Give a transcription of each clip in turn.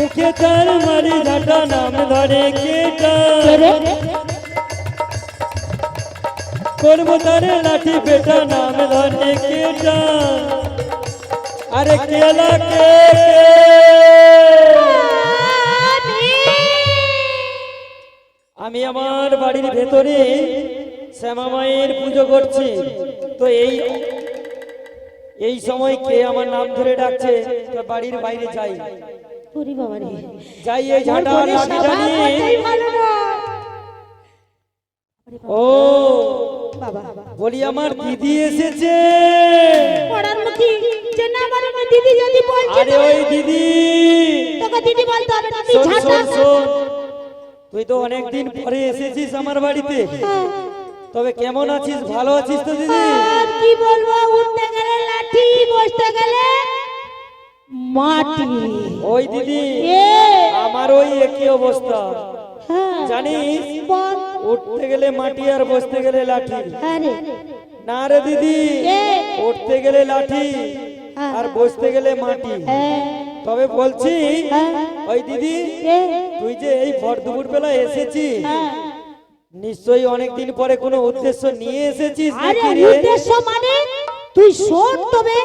মুখে তার মারি ঝাঁটা, নাম ধরে কেটা। করব তার লাঠি পেটা, নাম ধরে কেটা। আরে কেলা কে আমি আমার বাড়ির ভেতরে শ্যামা মায়ের পুজো করছি। তো এই এই সময় কে আমার নাম ধরে ডাকছে? তো বাড়ির বাইরে যাই। ওরে বাবা রে। যাই এই ঝাঁটা ভালো নয়। ও বাবা বলি আমার দিদি এসেছে। পড়ার মুখী যে না আমার দিদি যদি বলছে আরে ওই দিদি। তোকে দিদি বলতে হবে না তুই ঝাঁটা তুই তো অনেকদিন পরে এসেছিস আমার বাড়িতে। তবে কেমন আছিস ভালো আছিস তো দিদি? কি বলব উঠতে গেলে লাঠি বসতে গেলে মাটি। ওই দিদি আমার ওই একই অবস্থা। হ্যাঁ। জানিস উঠতে গেলে মাটি আর বসতে গেলে লাঠি। না রে দিদি উঠতে গেলে লাঠি আর বসতে গেলে মাটি। হ্যাঁ তবে বলছি হ্যাঁ। ওই দিদি তুই যে এই ভর দুপুর বেলা এসেছিস হ্যাঁ। নিশ্চয়ই অনেকদিন পরে কোনো উদ্দেশ্য নিয়ে এসেছিস উদ্দেশ্য মানে তুই শোন তবে।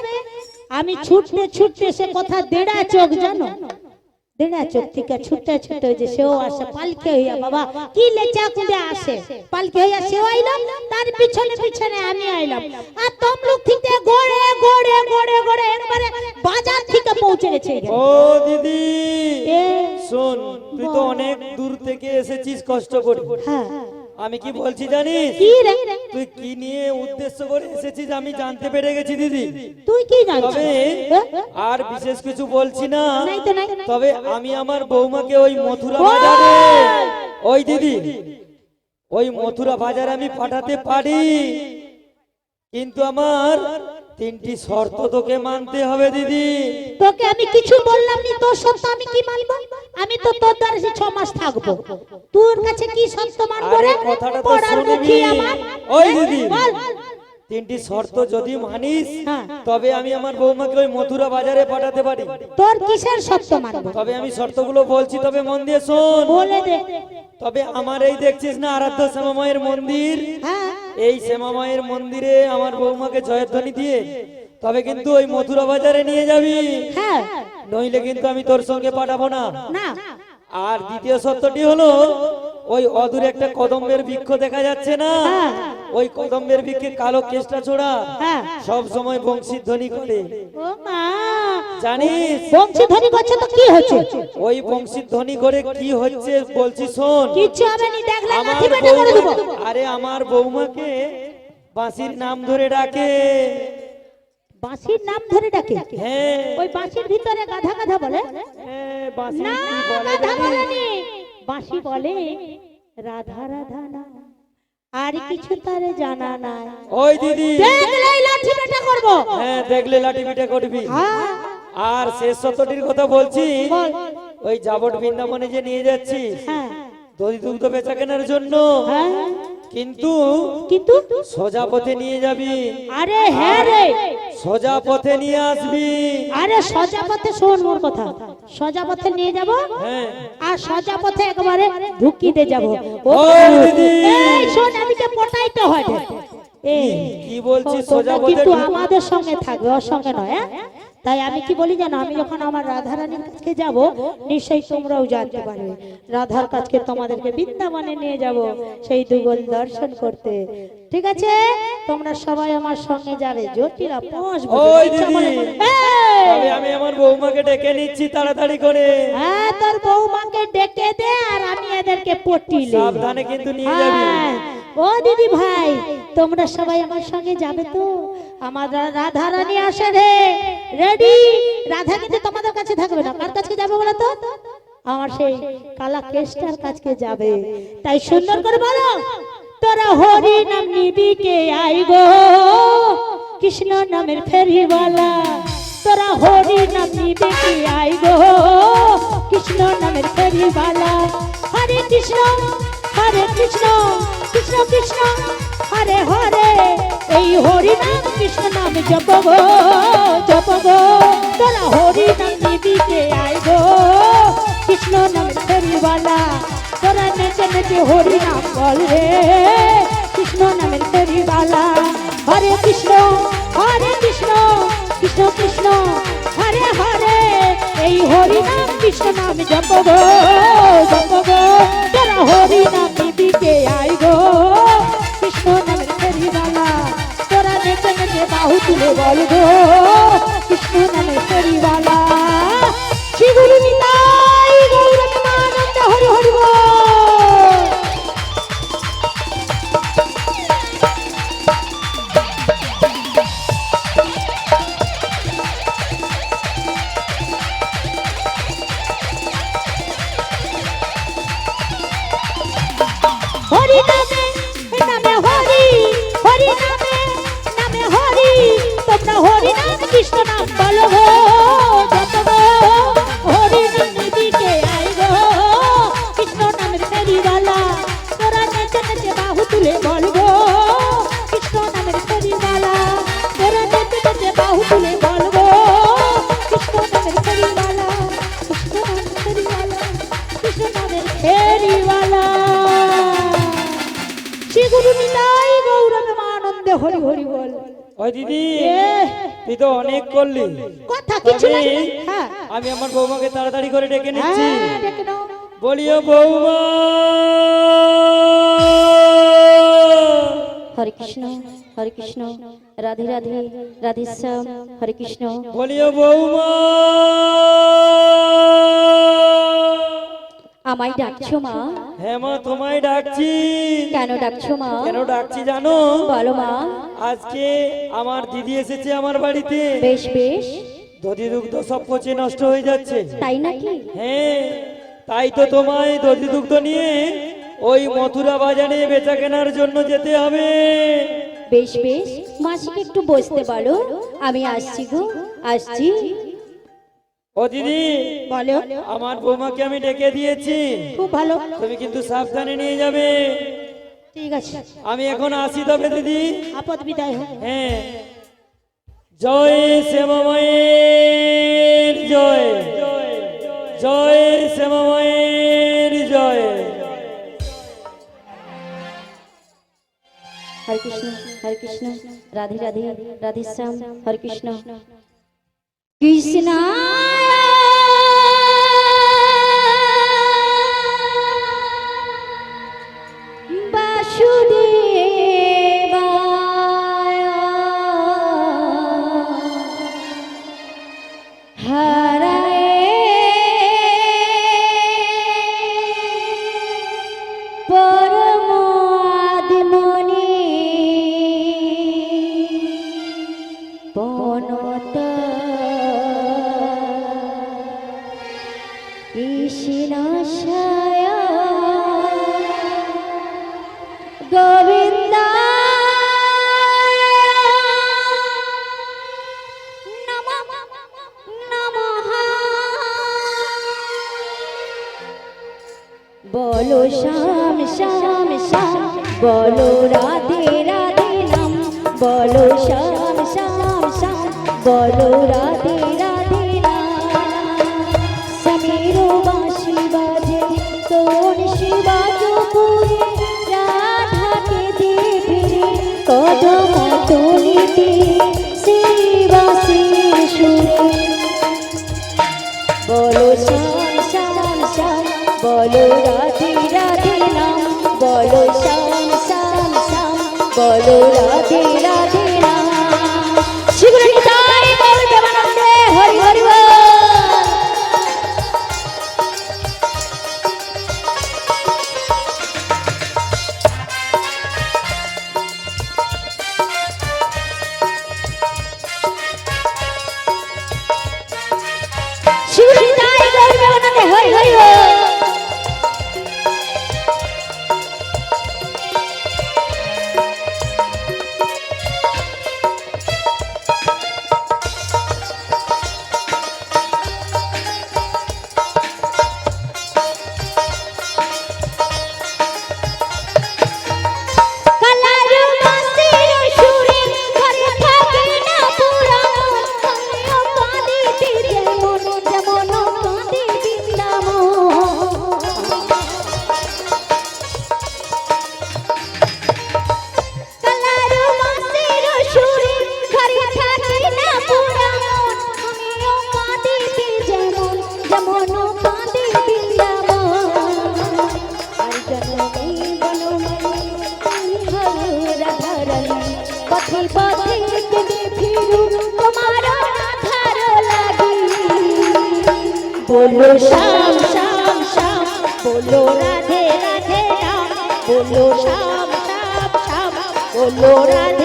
আমি ছুটতে ছুটতে সে কথা দেড়া চোখ জানো। দেড়া চোখ থেকে ছুটতে ছুটতে যে সেও আসে পালকে হইয়া বাবা কি লেচা কুদে আসে? পালকে হইয়া সেও আইলাম তার পিছনে পিছনে আমি আইলাম। আর তমলুক থেকে গড়ে গড়ে গড়ে গড়ে একবারে বাজার থেকে পৌঁছে গেছে। ও দিদি শোন তুই তো অনেক দূর থেকে এসেছিস কষ্ট করে। হ্যাঁ। আমি কি বলছি জানিস? তুই কি নিয়ে উদ্দেশ্য করে এসেছিস? আমি জানতে পেরে গেছি দিদি। তুই কি তবে আর বিশেষ কিছু বলছি না। তবে আমি আমার বৌমাকে ওই মথুরা বাজারে ওই দিদি ওই মথুরা বাজারে আমি পাঠাতে পারি। কিন্তু আমার তিনটি শর্ত তোকে মানতে হবে দিদি। তোকে আমি কিছু বললাম নি তোর সত্য আমি কি মানবো? আমি তো তোর দ্বারা সে ছ মাস থাকব। তোর কাছে কি সত্য মানবো রে? কথাটা তো শুনবি। আমার। ওই দিদি বল। তিনটি শর্ত যদি মানিস হ্যাঁ। তবে আমি আমার বৌমাকে ওই মথুরা বাজারে পাঠাতে পারি। তোর কিসের সত্য মানবো? তবে আমি শর্তগুলো বলছি তবে মন দিয়ে শোন। বলে দে। তবে আমার এই দেখছিস না আরাধ্য শ্যামামায়ের মন্দির? হ্যাঁ। এই শ্যামামায়ের মন্দিরে আমার বৌমাকে জয়ধ্বনি দিয়ে তবে কিন্তু ওই মথুরা বাজারে নিয়ে যাবি। হ্যাঁ। নইলে কিন্তু আমি তোর সঙ্গে পাঠাবো না। না। আর দ্বিতীয় সত্যটি হলো ওই অদূরে একটা কদম্বের বৃক্ষ দেখা যাচ্ছে না? হ্যাঁ। ওই কদম্বের বৃক্ষে কালো কেষ্টা ছোড়া হ্যাঁ। সব সময় বংশী ধ্বনি করে জানিস? বংশী ধ্বনি করছে তো কি হচ্ছে? ওই বংশী ধ্বনি করে কি হচ্ছে বলছি শোন। কিচ্ছু হবে নি দেখলে লাঠি বেটে করে দেবো। আরে আমার বৌমাকে বাঁশির নাম ধরে ডাকে। বাঁশির নাম ধরে ডাকে? হ্যাঁ। ওই বাঁশির ভিতরে গাধা গাধা বলে? হ্যাঁ, বাঁশি না কি বলে গাধা বলেনি। বাঁশি বলে রাধা রাধা না। আর কিছু তারে জানা নাই। ওই দিদি। দেখলেই লাঠি পেটা করব। হ্যাঁ দেখলে লাঠি পিঠে করবি। হ্যাঁ। আর শেষ সত্যটির কথা বলছি ওই যাবট বৃন্দাবনে যে নিয়ে যাচ্ছি হ্যাঁ। দই দুগ্ধ বেচা কেনার জন্য। হ্যাঁ। কিন্তু কিন্তু সোজা পথে নিয়ে যাবি। আরে হ্যাঁ রে। সোজা পথে নিয়ে আসবি। আরে সোজা পথে শোন মোর কথা। সোজা পথে নিয়ে যাব হ্যাঁ। আর সোজা পথে একবারে ঢুকিতে যাব। ও দিদি। এই শোন আমি যে পটাইতে হয়। এই কি বলছিস সোজা পথে কিন্তু আমাদের সঙ্গে থাকবে ওর সঙ্গে নয় হ্যাঁ? তাই আমি কি বলি জানো আমি যখন আমার রাধারানীর কাছে যাব নিশ্চয়ই তোমরাও জানতে পারবে। রাধার কাছকে তোমাদেরকে বৃন্দাবনে নিয়ে যাব সেই দুগল দর্শন করতে। ঠিক আছে? তোমরা সবাই আমার সঙ্গে যাবে। জ্যোতিরা পোষ ওই দিদি তবে আমি আমার বৌমাকে ডেকে নিচ্ছি তাড়াতাড়ি করে। হ্যাঁ তোর বৌমাকে ডেকে দে আর আমি এদেরকে পটিলে সাবধানে কিন্তু নিয়ে যাবি। হ্যাঁ, ও দিদি ভাই, তোমরা সবাই আমার সঙ্গে যাবে তো? আমার রাধা রানী আসে রে। রেডি রাধা কিন্তু তোমাদের কাছে থাকবে না। কার কাছে যাবে বলো তো? আমার সেই কালা কেষ্টার কাছে যাবে। তাই সুন্দর করে বলো, তোরা হরি নাম নিবি কে আই গো? কৃষ্ণ নামের ফেরিওয়ালা, তোরা হরি নাম নিবি কে আই গো? কৃষ্ণ নামের ফেরিওয়ালা, হরে কৃষ্ণ हरे कृष्ण कृष्ण कृष्ण, हरे हरे। यही हरि नाम कृष्ण नाम जप गो जप गो तोरा हरि नाम दीदी के आए गो कृष्ण नाम हरी वाला ने नचे नचे हरि नाम बोल रे कृष्ण नाम हरी वाला हरे कृष्ण हरे कृष्ण कृष्ण कृष्ण हरे हरे यही हरि नाम কৃষ্ণ নাম জপ গো জপ গো তোরা হরি নাম নিবিকে আই গো কৃষ্ণ নামের ফেরিওয়ালা তোরা নেচে নেচে বাহু তুলে বল গো কৃষ্ণ নামের ফেরিওয়ালা শ্রী শ্রী গুরু নিতাই গৌরবে আনন্দে হরি হরি বল। ওই দিদি। তুই তো অনেক করলি। কথা কিছু নাই। হ্যাঁ। আমি আমার বৌমাকে তাড়াতাড়ি করে ডেকে নিচ্ছি। হ্যাঁ, ডেকে নাও। বলিও বৌমা। হরে কৃষ্ণ হরে কৃষ্ণ। রাধে রাধে রাধে শ্যাম। হরে কৃষ্ণ। বলিও বৌমা। আমায় ডাকছো মা? হ্যাঁ মা তোমায় ডাকছি। কেন ডাকছো মা? কেন ডাকছি জানো? বলো মা। আজকে আমার দিদি এসেছে আমার বাড়িতে। বেশ বেশ। দধি দুগ্ধ সব পচে নষ্ট হয়ে যাচ্ছে। তাই নাকি? হ্যাঁ তাই তো তোমায় দধি দুগ্ধ নিয়ে ওই মথুরা বাজারে বেচা কেনার জন্য যেতে হবে। বেশ বেশ। মাসিকে একটু বসতে বলো। আমি আসছি গো। আসছি। ও দিদি বলো। আমার বৌমাকে আমি ডেকে দিয়েছি। খুব ভালো। তুমি কিন্তু সাবধানে নিয়ে যাবে। ঠিক আছে। আমি এখন আসি তবে দিদি। আপদ বিদায় হ্যাঁ। জয় শ্যামামায়ের জয়। জয় শ্যামামায়ের জয়। হরে কৃষ্ণ হরে কৃষ্ণ। রাধে রাধে। রাধে শ্যাম হরে কৃষ্ণ। কৃষ্ণ। Bye. রাধে রাধে নাম বলো শ্যাম শ্যাম শ্যাম বলো রাধে রাধে বলো রাধে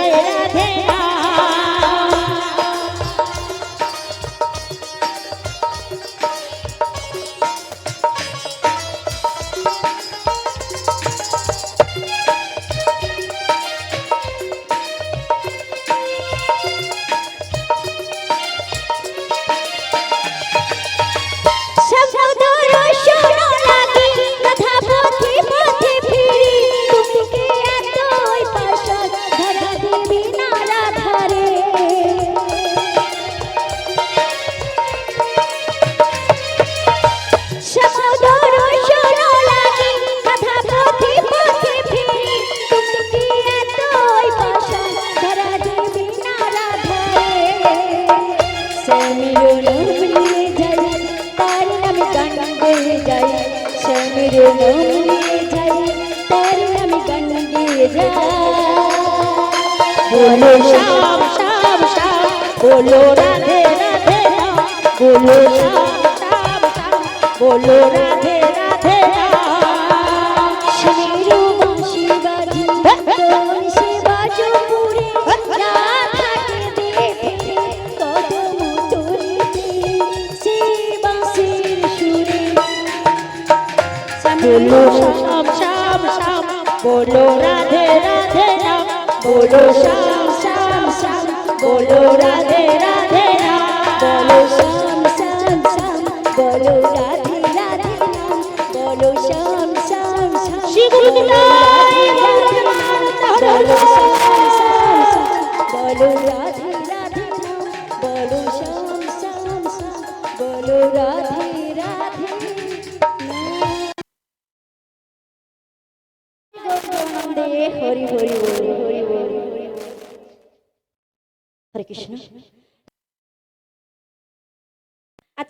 বলো শ্যাম শ্যাম শ্যাম বলো রাধে রাধে বলো শ্যাম শ্যাম শ্যাম বলো রাধে রাধে বলো, শ্যাম শ্যাম শ্যাম বলো, রাধে রাধে, রাম, বলো, শ্যাম শ্যাম শ্যাম, বলো, রাধে রাধে, রাম, বলো, শ্যাম শ্যাম শ্যাম, বলো, রাধে রাধে, রাম, বলো, শ্যাম শ্যাম শ্যাম শ্রী গুরু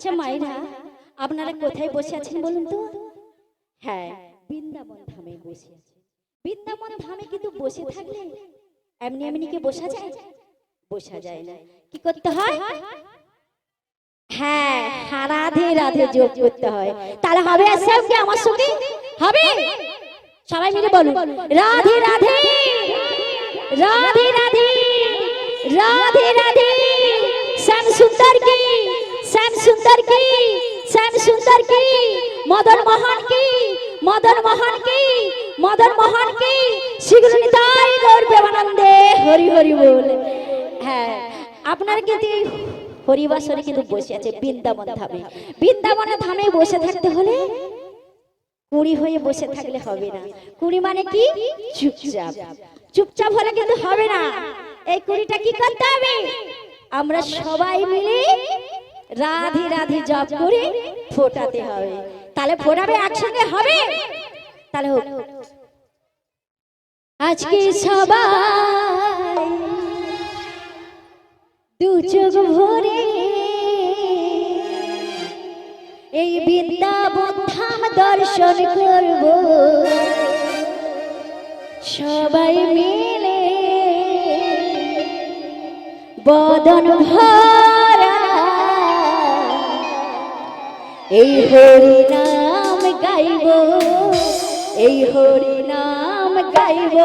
আচ্ছা মায়েরা আপনারা কোথায় বসে আছেন বলুন তো? হ্যাঁ। বৃন্দাবন ধামে বসে আছেন বৃন্দাবন ধামে কিন্তু বসে থাকলে এমনি এমনি কি বসা যায়? বসা যায় না। কি করতে হয়? হ্যাঁ রাধে রাধে যোগ করতে হয়। তাহলে হবে কি আমার সঙ্গে? হবে? সবাই মিলে বলুন। রাধে রাধে রাধে রাধে রাধে রাধে শ্যাম সুন্দর কি শ্যাম সুন্দর কি? শ্যাম সুন্দর কি? মদন মোহন কি? মদন মোহন কি? মদন মোহন কি? শীঘ্র নিতাই গৌর হরি হরি বল। হ্যাঁ আপনারা কিন্তু হরিবাসরে কিন্তু বসে আছে বৃন্দাবন ধামে। বৃন্দাবনের ধামে বসে থাকতে হলে কুড়ি হয়ে বসে থাকলে হবে না। কুড়ি মানে কি? চুপচাপ। চুপচাপ হলে কিন্তু হবে না। এই কুড়িটা কি করতে হবে? আমরা সবাই মিলে রাধে রাধে জপ করে ফোটাতে হবে। তাহলে ফোটাবে একসঙ্গে হবে? তাহলে আজকে সবাই দু চোখ ভরে এই বৃন্দাবন ধাম দর্শন করব। সবাই মিলে বদন ভরা এই হরি নাম গাইব এই হরি নাম গাইব।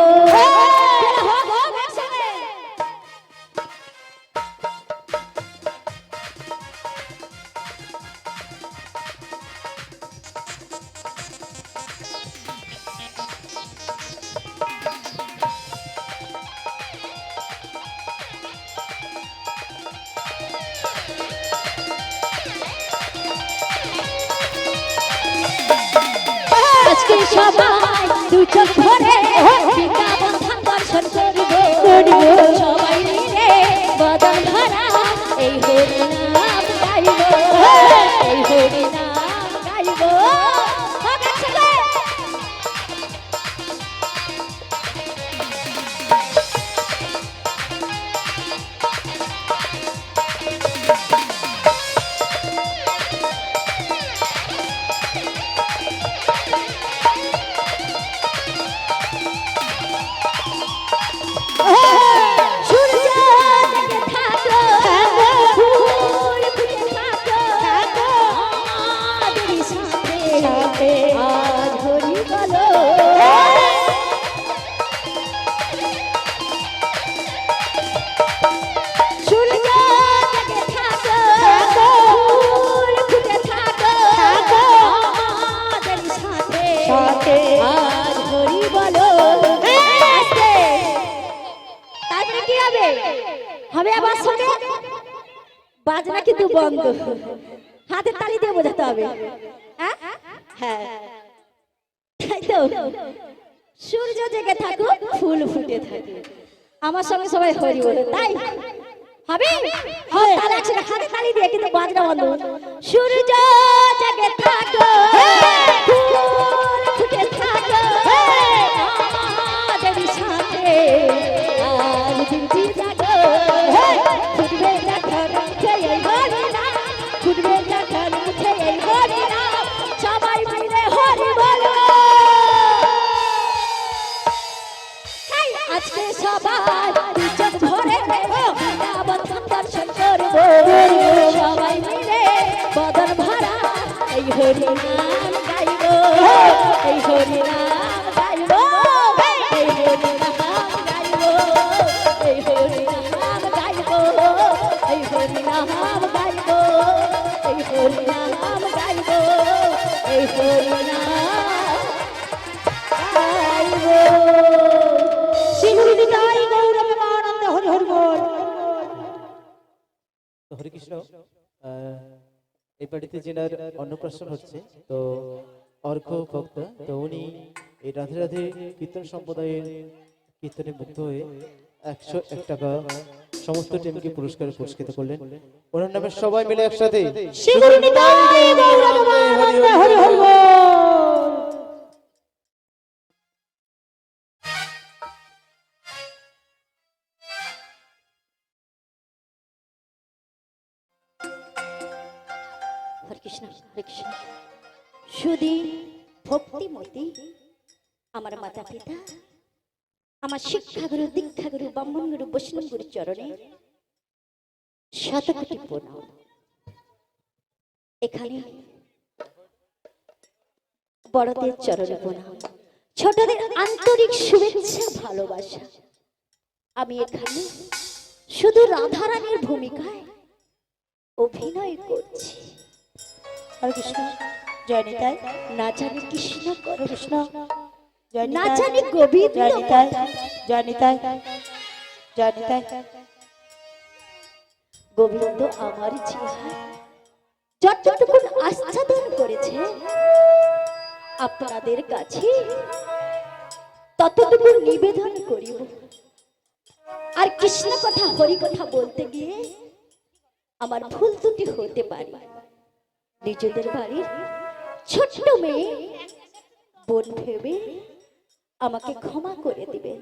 সবাই দু চোখ বাজনা কিন্তু বন্ধ। হাতে তালি দিয়ে বোঝাতে হবে। হ্যাঁ। তাই তো? সূর্য জেগে থাকুক, ফুল ফুটে থাকুক। আমার সঙ্গে সবাই হরি বলে। তাই? হবে? তাহলে একসাথে হাতে তালি দিয়ে কিন্তু বাজনা বন্ধ। সূর্য জেগে থাকো হরি নাম গাইব এই হরি নাম গাইব এই হরি নাম গাইব এই হরি নাম গাইব এই হরি নাম গাইব এই হরি নাম গাইব এই হরি নাম গাইব শিহুরি তাই গৌরব আনন্দ হরি হরি বল হরে কৃষ্ণ এই বাড়িতে যেনার অন্নপ্রাশন হচ্ছে, তো অর্ঘ ভক্ত, তো উনি এই রাধে রাধে কীর্তন সম্প্রদায়ের কীর্তনে মুগ্ধ হয়ে একশো এক টাকা সমস্ত টিমকে পুরস্কার পুরস্কৃত করলেন। ওনার নামে সবাই মিলে একসাথে ভক্তিমতী আমার মাতা পিতা আমার চরণে এখানে বড়দের ছোটদের আন্তরিক শুভেচ্ছা, ভালোবাসা। আমি এখানে শুধু রাধারানীর ভূমিকায় অভিনয় করছি। কৃষ্ণ জয় নিতাই না জানি কৃষ্ণ কৃষ্ণ। না জানি গোবিন্দ জয় নিতাই জয় নিতাই জয় নিতাই গোবিন্দ আমার জিহায় যতটুকুন আচ্ছাদন করেছে আপনাদের কাছে ততটুকু নিবেদন করিব। আর কৃষ্ণ কথা হরি কথা বলতে গিয়ে আমার ভুল ত্রুটি হতে পারে। নিজেদের বাড়ির ছোট্ট মেয়ে, বোন ভেবে আমাকে ক্ষমা করে দিবে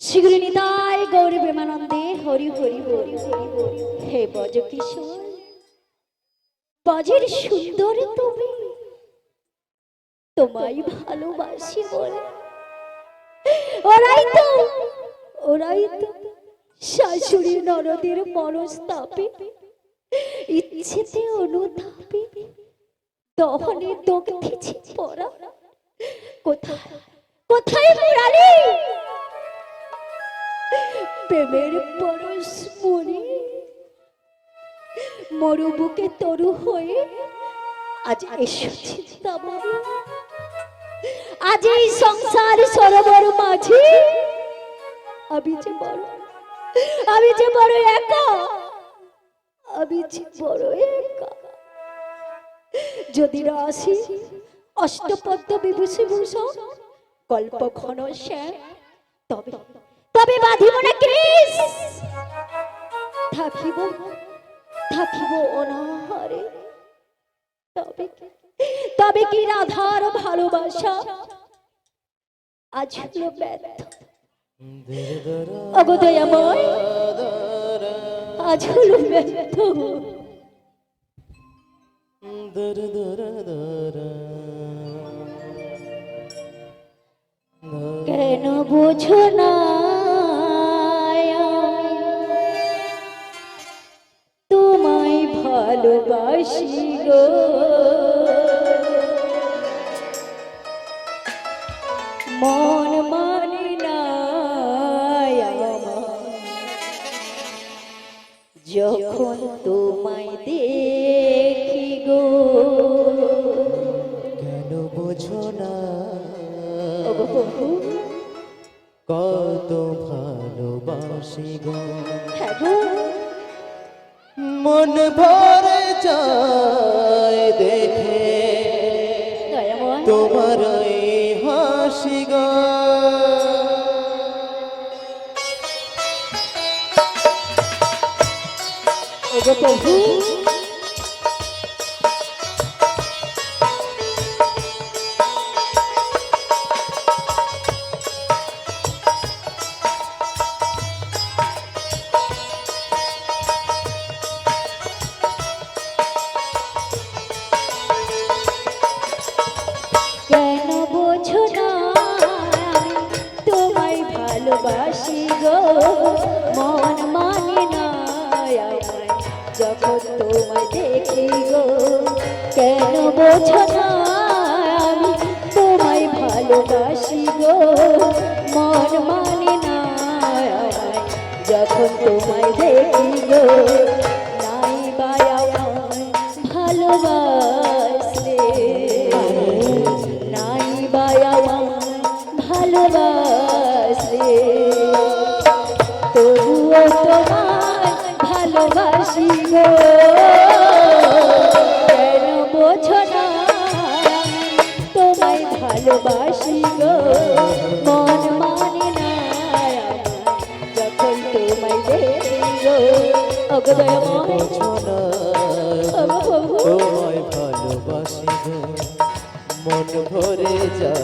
শীঘ্র নিতাই গৌরী প্রেমানন্দে হরি হরি হরি হরি। হে বজ কিশোর বজের সুন্দর তুমি তোমায় ভালোবাসি বলে ওরাই তো ওরাই তো শাশুড়ি নরদের মনস্তাপে, ইচ্ছেতে অনুতাপে দহনে দগ্ধেছে পড়া। কোথায়? কোথায় মুরালি প্রেমের পরশ মরে মরুবুকে তরু হয়ে আজ এসেছি আজ এই সংসার সরোবর মাঝে। আমি যে বড়, আমি যে বড় একা। আমি যে বড় একা। যদি আসি অষ্টপদ্ম বিভূষি ভূষণ কল্প ঘন শ্যাম তবে তবে বাঁধিব না কৃষ থাকিব থাকিব অনাহারে। তবে কি- তবে কি রাধার ভালোবাসা? আজ হলো ব্যর্থ। অগদয়াময় আজ হলো ব্যর্থ। কেন বোঝো না তোমায় ভালোবাসি গো। মানে ভালোবাসি গো কেন বোঝো না? তোমায় ভালোবাসি গো। মন মানে না যখন তোমায় দেখি গো। ভরে যায়।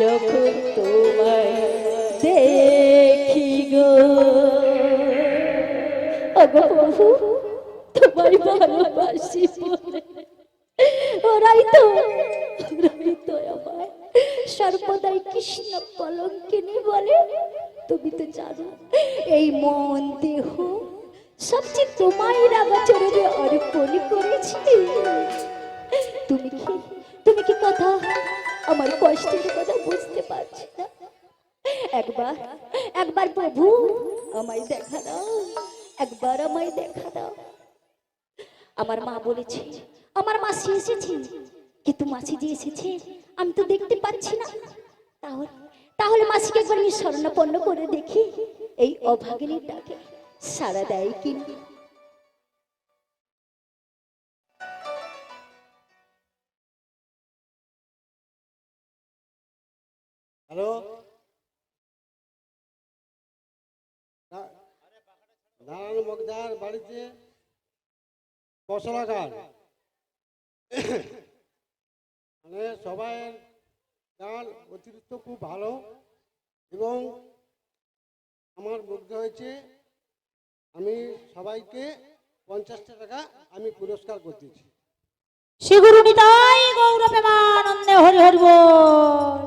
যখন তোমায় দেখি গো। প্রভু, তোমায় ভালোবাসি ওরাই তো ওরাই তো আমায় সর্বদাই কৃষ্ণ কলঙ্কিনী বলে। তুমি তো জানো, এই মন দেহ সবচেয়ে তোমায় রাগাচরণে অর্পণ করেছি। তুমি কি তুমি কি কথা আমার কষ্টের কথা বুঝতে পারছি না। একবার একবার প্রভু আমায় দেখা দাও, একবার আমায় দেখা দাও। আমার মা বলেছে, আমার মাসি এসেছে, কিন্তু মাসি যে এসেছে, আমি তো দেখতে পাচ্ছি না। তাহলে তাহলে মাসিকে একবার আমি স্বর্ণপন্ন করে দেখি, এই অভাগিনীর ডাকে সারা দেয় কিনা হ্যালো? নারায়ণ মগদার বাড়িতে। পশলাঘাট মানে সবাইয়ের গান অতিরিক্ত খুব ভালো এবং আমার মুগ্ধ হয়েছে, আমি সবাইকে পঞ্চাশটা টাকা আমি পুরস্কার করতেছি শ্রী গুরু গৌরবে মানন্দে হরি হরি বল।